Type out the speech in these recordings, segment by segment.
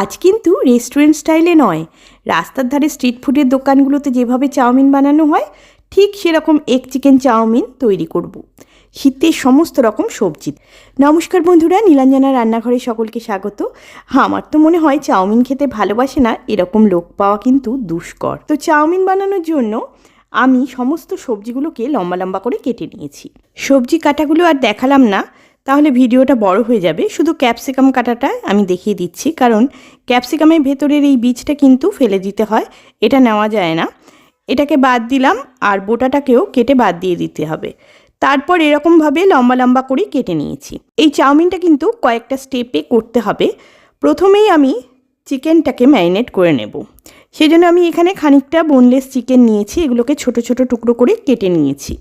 আজ কিন্তু রেস্টুরেন্ট স্টাইলে নয়। রাস্তার ধারে স্ট্রিট ফুডের দোকানগুলোতে যেভাবে চাউমিন বানানো হয়, ঠিক সেরকম এগ চিকেন চাউমিন তৈরি করব। শীতের সমস্ত রকম সবজি। নমস্কার বন্ধুরা, নীলাঞ্জনা রান্নাঘরে সকলকে স্বাগত। আমার তো মনে হয় চাউমিন খেতে ভালোবাসে না, এরকম লোক পাওয়া কিন্তু দুষ্কর। তো চাউমিন বানানোর জন্য আমি সমস্ত সবজিগুলোকে লম্বা লম্বা করে কেটে নিয়েছি। সবজি কাটাগুলো আর দেখালাম না তাহলে ভিডিওটা বড় হয়ে যাবে। শুধু ক্যাপসিকাম কাটাটা আমি দেখিয়ে দিচ্ছি, কারণ ক্যাপসিকামের ভেতরের এই বীজটা কিন্তু ফেলে দিতে হয়, এটা নেওয়া যায় না। এটাকে বাদ দিলাম আর বোটাটাকেও কেটে বাদ দিয়ে দিতে হবে। তারপর এরকমভাবে লম্বা লম্বা করে কেটে নিয়েছি। এই চাউমিনটা কিন্তু কয়েকটা স্টেপে করতে হবে। প্রথমেই আমি চিকেনটাকে ম্যারিনেট করে নেব। সেজন্য আমি এখানে খানিকটা বোনলেস চিকেন নিয়েছি, এগুলোকে ছোট ছোট টুকরো করে কেটে নিয়েছি।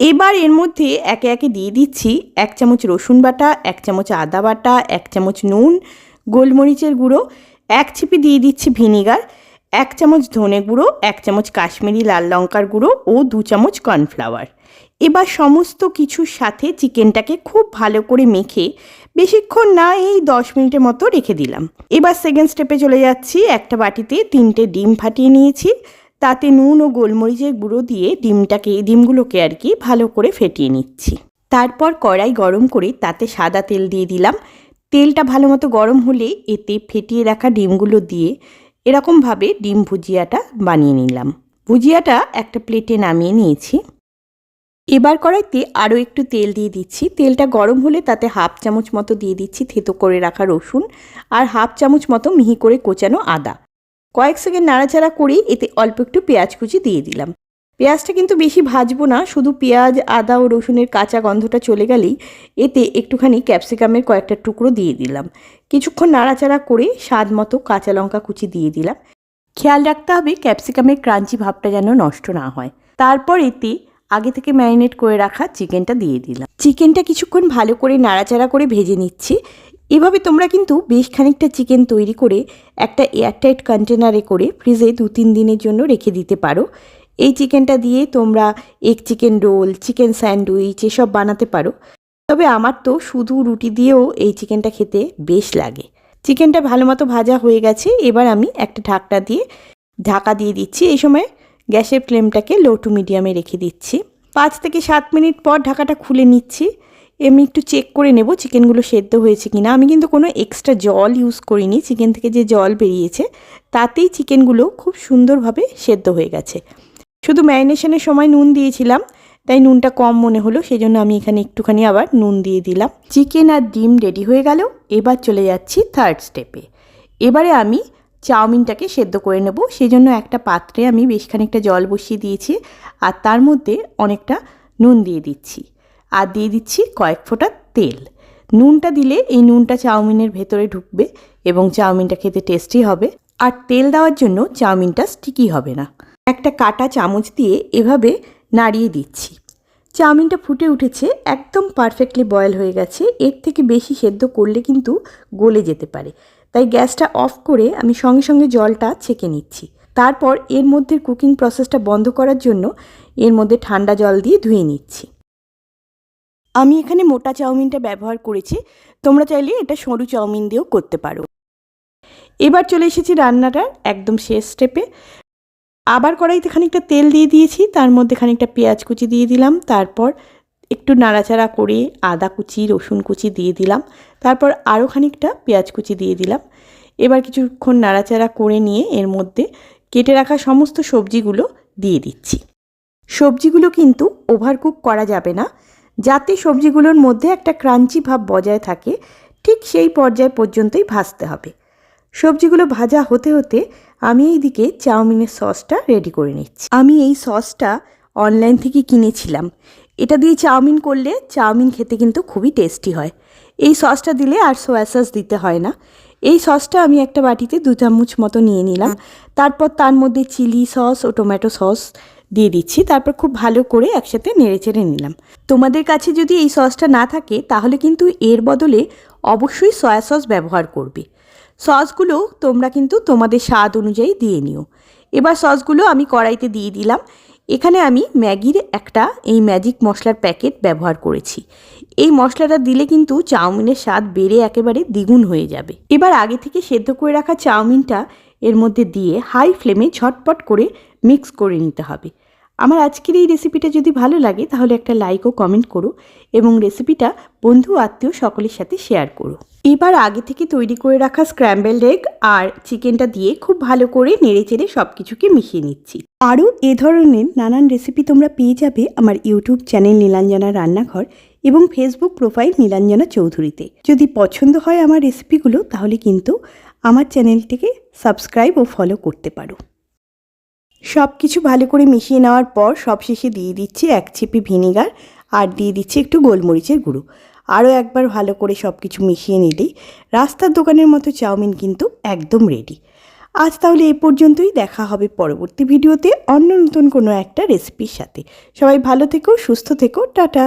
এবার এর মধ্যে একে একে দিয়ে দিচ্ছি এক চামচ রসুন বাটা, এক চামচ আদা বাটা, এক চামচ নুন, গোলমরিচের গুঁড়ো, এক ছিপি দিয়ে দিচ্ছি ভিনিগার, এক চামচ ধনে গুঁড়ো, এক চামচ কাশ্মীরি লাল লঙ্কার গুঁড়ো ও দু চামচ কর্নফ্লাওয়ার। এবার সমস্ত কিছুর সাথে চিকেনটাকে খুব ভালো করে মেখে বেশিক্ষণ না এই দশ মিনিটের মতো রেখে দিলাম। এবার সেকেন্ড স্টেপে চলে যাচ্ছি। একটা বাটিতে তিনটে ডিম ফাটিয়ে নিয়েছি। তাতে নুন ও গোলমরিচের গুঁড়ো দিয়ে ডিমটাকে, ডিমগুলোকে আর কি ভালো করে ফেটিয়ে নিচ্ছি। তারপর কড়াই গরম করে তাতে সাদা তেল দিয়ে দিলাম। তেলটা ভালো মতো গরম হলে এতে ফেটিয়ে রাখা ডিমগুলো দিয়ে এরকমভাবে ডিম ভুজিয়াটা বানিয়ে নিলাম। ভুজিয়াটা একটা প্লেটে নামিয়ে নিয়েছি। এবার কড়াইতে আরও একটু তেল দিয়ে দিচ্ছি। তেলটা গরম হলে তাতে হাফ চামচ মতো দিয়ে দিচ্ছি থেতো করে রাখা রসুন আর হাফ চামচ মতো মিহি করে কোচানো আদা। কয়েক সেকেন্ড নাড়াচাড়া করে, এতে অল্প একটু পেঁয়াজ কুচি দিয়ে দিলাম। পেঁয়াজটা কিন্তু বেশি ভাজবো না, শুধু পেঁয়াজ, আদা ও রসুনের কাঁচা গন্ধটা চলে গেলেই এতে একটুখানি ক্যাপসিকামের কয়েকটা টুকরো দিয়ে দিলাম। কিছুক্ষণ নাড়াচাড়া করে স্বাদ মতো কাঁচা লঙ্কা কুচি দিয়ে দিলাম। খেয়াল রাখতে হবে ক্যাপসিকামের ক্রাঞ্চি ভাবটা যেন নষ্ট না হয়। তারপর এতে আগে থেকে ম্যারিনেট করে রাখা চিকেনটা দিয়ে দিলাম। চিকেনটা কিছুক্ষণ ভালো করে নাড়াচাড়া করে ভেজে নিচ্ছি। এভাবে তোমরা কিন্তু বেশ খানিকটা চিকেন তৈরি করে একটা এয়ারটাইট কন্টেনারে করে ফ্রিজে দু তিন দিনের জন্য রেখে দিতে পারো। এই চিকেনটা দিয়ে তোমরা egg chicken roll chicken sandwich এসব বানাতে পারো। তবে আমার তো শুধু রুটি দিয়েও এই চিকেনটা খেতে বেশ লাগে। চিকেনটা ভালো মতো ভাজা হয়ে গেছে, এবার আমি একটা ঢাকনা দিয়ে ঢাকা দিয়ে দিচ্ছি। এই সময় গ্যাসের ফ্লেমটাকে লো টু মিডিয়ামে রেখে দিচ্ছি। পাঁচ থেকে সাত মিনিট পর ঢাকাটা খুলে নিচ্ছি। এমনি একটু চেক করে নেব চিকেনগুলো সেদ্ধ হয়েছে কিনা। আমি কিন্তু কোনো এক্সট্রা জল ইউজ করিনি। চিকেন থেকে যে জল বেরিয়েছে, তাতেই চিকেনগুলো খুব সুন্দরভাবে সেদ্ধ হয়ে গেছে। শুধু ম্যারিনেশনের সময় নুন দিয়েছিলাম, তাই নুনটা কম মনে হলো সেই জন্য আমি এখানে একটুখানি আবার নুন দিয়ে দিলাম। চিকেন আর ডিম রেডি হয়ে গেল, এবার চলে যাচ্ছি থার্ড স্টেপে এবারে আমি চাউমিনটাকে সেদ্ধ করে নেব সেই জন্য একটা পাত্রে আমি বেশ খানিকটা জল বসিয়ে দিয়েছি, আর তার মধ্যে অনেকটা নুন দিয়ে দিচ্ছি। আর দিয়ে দিচ্ছি কয়েক ফোঁটা তেল। নুনটা দিলে এই নুনটা চাউমিনের ভেতরে ঢুকবে এবং চাউমিনটা খেতে টেস্টি হবে। আর তেল দেওয়ার জন্য চাউমিনটা স্টিকি হবে না। একটা কাটা চামচ দিয়ে এভাবে নাড়িয়ে দিচ্ছি। চাউমিনটা ফুটে উঠেছে, একদম পারফেক্টলি বয়েল হয়ে গেছে। এর থেকে বেশি সেদ্ধ করলে কিন্তু গলে যেতে পারে। তাই গ্যাসটা অফ করে আমি সঙ্গে সঙ্গে জলটা ছেঁকে নিচ্ছি। তারপর এর মধ্যে কুকিং প্রসেসটা বন্ধ করার জন্য এর মধ্যে ঠান্ডা জল দিয়ে ধুয়ে নিচ্ছি। আমি এখানে মোটা চাউমিনটা ব্যবহার করেছি। তোমরা চাইলে এটা সরু চাউমিন দিয়েও করতে পারো। এবার চলে এসেছি রান্নাটার একদম শেষ স্টেপে। আবার কড়াইতে খানিকটা তেল দিয়ে দিয়েছি, তার মধ্যে খানিকটা পেঁয়াজ কুচি দিয়ে দিলাম, তারপর একটু নাড়াচাড়া করে আদা কুচি, রসুন কুচি দিয়ে দিলাম, তারপর আরও খানিকটা পেঁয়াজ কুচি দিয়ে দিলাম। এবার কিছুক্ষণ নাড়াচাড়া করে নিয়ে এর মধ্যে কেটে রাখা সমস্ত সবজিগুলো দিয়ে দিচ্ছি। সবজিগুলো কিন্তু ওভারকুক করা যাবে না। যাতে সবজিগুলোর মধ্যে একটা ক্রাঞ্চি ভাব বজায় থাকে ঠিক সেই পর্যায় পর্যন্তই ভাজতে হবে। সবজিগুলো ভাজা হতে হতে আমি এইদিকে চাউমিনের সসটা রেডি করে নিচ্ছি। আমি এই সসটা অনলাইন থেকে কিনেছিলাম। এটা দিয়ে চাউমিন করলে চাউমিন খেতে কিন্তু খুবই টেস্টি হয়। এই সসটা দিলে আর সোয়া সস দিতে হয় না। এই সসটা আমি একটা বাটিতে দু চামচ মতো নিয়ে নিলাম। তারপর তার মধ্যে চিলি সস ও টমেটো সস দিয়ে দিচ্ছি, তারপর খুব ভালো করে একসাথে নেড়ে চেড়ে নিলাম। তোমাদের কাছে যদি এই সসটা না থাকে, তাহলে কিন্তু এর বদলে অবশ্যই সয়া সস ব্যবহার করবে। সসগুলো তোমরা কিন্তু তোমাদের স্বাদ অনুযায়ী দিয়ে নিও। এবার সসগুলো আমি কড়াইতে দিয়ে দিলাম। এখানে আমি ম্যাগির একটা এই ম্যাজিক মশলার প্যাকেট ব্যবহার করেছি। এই মশলাটা দিলে কিন্তু চাউমিনের স্বাদ বেড়ে একেবারে দ্বিগুণ হয়ে যাবে। এবার আগে থেকে সেদ্ধ করে রাখা চাউমিনটা এর মধ্যে দিয়ে হাই ফ্লেমে ঝটপট করে মিক্স করে নিতে হবে। আমার আজকের এই রেসিপিটা যদি ভালো লাগে, তাহলে একটা লাইক ও কমেন্ট করো এবং রেসিপিটা বন্ধু, আত্মীয় সকলের সাথে শেয়ার করো। এবার আগে থেকে তৈরি করে রাখা স্ক্র্যাম্বেলড এগ আর চিকেনটা দিয়ে খুব ভালো করে নেড়ে চেড়ে সব কিছুকে মিশিয়ে নিচ্ছি। আরও এ ধরনের নানান রেসিপি তোমরা পেয়ে যাবে আমার ইউটিউব চ্যানেল নীলাঞ্জনা রান্নাঘর এবং ফেসবুক প্রোফাইল নীলাঞ্জনা চৌধুরীতে। যদি পছন্দ হয় আমার রেসিপিগুলো তাহলে কিন্তু আমার চ্যানেলটিকে সাবস্ক্রাইব ও ফলো করতে পারো। সব কিছু ভালো করে মিশিয়ে নেওয়ার পর সবশেষে দিয়ে দিচ্ছি এক ছিপি ভিনিগার আর দিয়ে দিচ্ছি একটু গোলমরিচের গুঁড়ো। আরও একবার ভালো করে সব কিছু মিশিয়ে নিলেই রাস্তার দোকানের মতো চাউমিন কিন্তু একদম রেডি আজ তাহলে এ পর্যন্তই, দেখা হবে পরবর্তী ভিডিওতে অন্য নতুন কোনো একটা রেসিপির সাথে। সবাই ভালো থেকো, সুস্থ থেকো, টাটা!